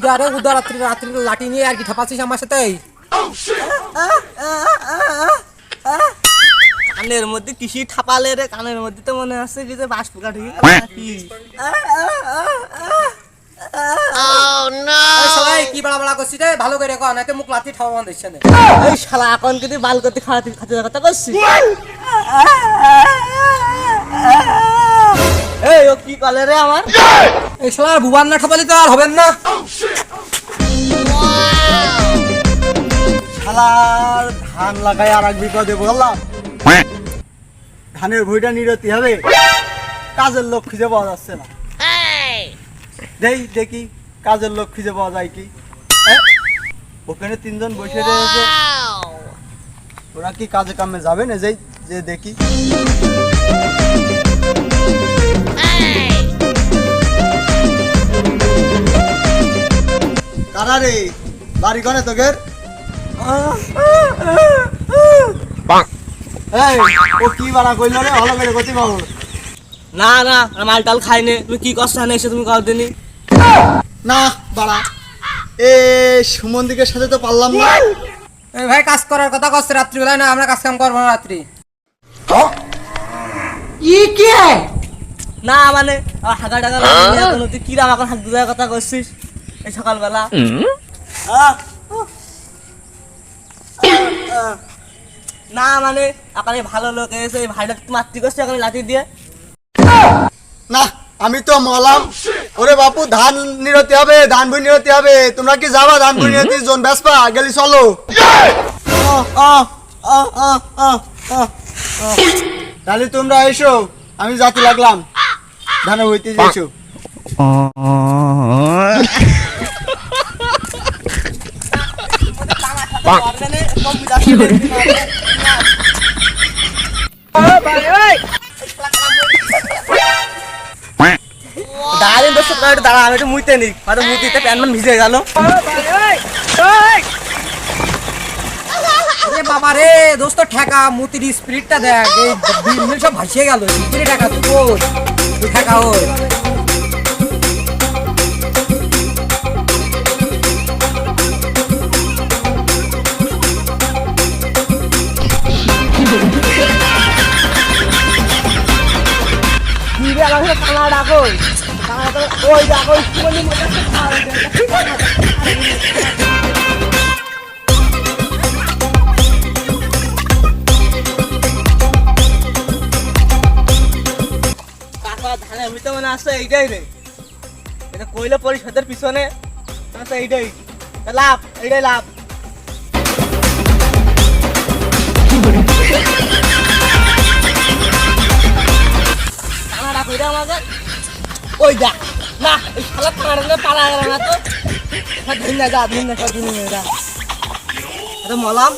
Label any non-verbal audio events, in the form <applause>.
উদারে উদা রাত্রি রাত্রি লাঠি নিয়ে আর কি ঠাপাচ্ছিস আমার সাথে? কানের মধ্যে কিসি ঠাপালে রে? কানের মধ্যে তো মনে হচ্ছে কি যে বাস পোকা ঢুকে এই কি বাড়া বাড়া করছিস রে? ভালো করে না। এই শালা এখন কিন্তু বাল করতে খাওয়াতে খাতে কথা করছি এই ও কি কলে রে আমার? এই শালা ভুবান না ঠাপালি তো আর হবেন না। শালার ধান লাগাই আর এক বিপদে বললাম ধানের ভুঁইটা নিরতি হবে। কাজের লোক খুঁজে পাওয়া যাচ্ছে না। দেই দেখি কাজের লোক খুঁজে পাওয়া যায় কি? ওখানে তিনজন বসে রয়েছে। ওরা কি কাজে কামে যাবে না? যেই যে দেখি। কারা রে? বাড়ি কনে তোদের? এই ও কি বাড়া কইল রে? ভালো করে গতি বাবু না না মাল টাল খাইনি তুমি কি কষ্ট হয় এসে তুমি কর দিনি। না বাড়া। এ সুমন সাথে তো পারলাম না। ভাই কাজ করার কথা কষ্ট রাত্রিবেলায় না আমরা কাজ কাম করব না রাত্রি। না মানে হাগা এখন হাত কথা করছিস এই সকালবেলা। আহ, না মানে এই ভালো লোক এসে এই ভাইটা মাতৃ করছে এখন লাঠি দিয়ে। না আমি তো মলাম। ওরে বাপু ধান নিরতি হবে ধান বই নিরতি হবে। তোমরা কি যাবা ধান বই নিরতি? জোন বেসপা গেলি চলো। তাহলে তোমরা এসো আমি যাতে লাগলাম। ধানে হইতে এসো <laughs> দাঁড়িয়ে একটু দাঁড়া আমি একটু মুইতে নি। হয়তো মুতিতে প্যান্ট ম্যান ভিজে গেল বাবা রে দোস্ত ঠেকা মুতির স্পিরিটটা দেখ। সব ভাসিয়ে গেল। স্পিরিট ঠেকা তুই ঠেকা ওই দিবে আমার সাথে কানা ডাকো কানা ডাকো ওই ডাকো স্কুলের মধ্যে একটা খাওয়া দে। কাকা, ধানের ভিতরে মনে এইটাই রে। এটা কইলে পরিষদের পিছনে। আসছে এইটাই। লাভ এইটাই লাভ। ওই দেখ, না শালা কানাডা পালা গেল না তো। ধন্য যা ধন্য সব যা মলাম।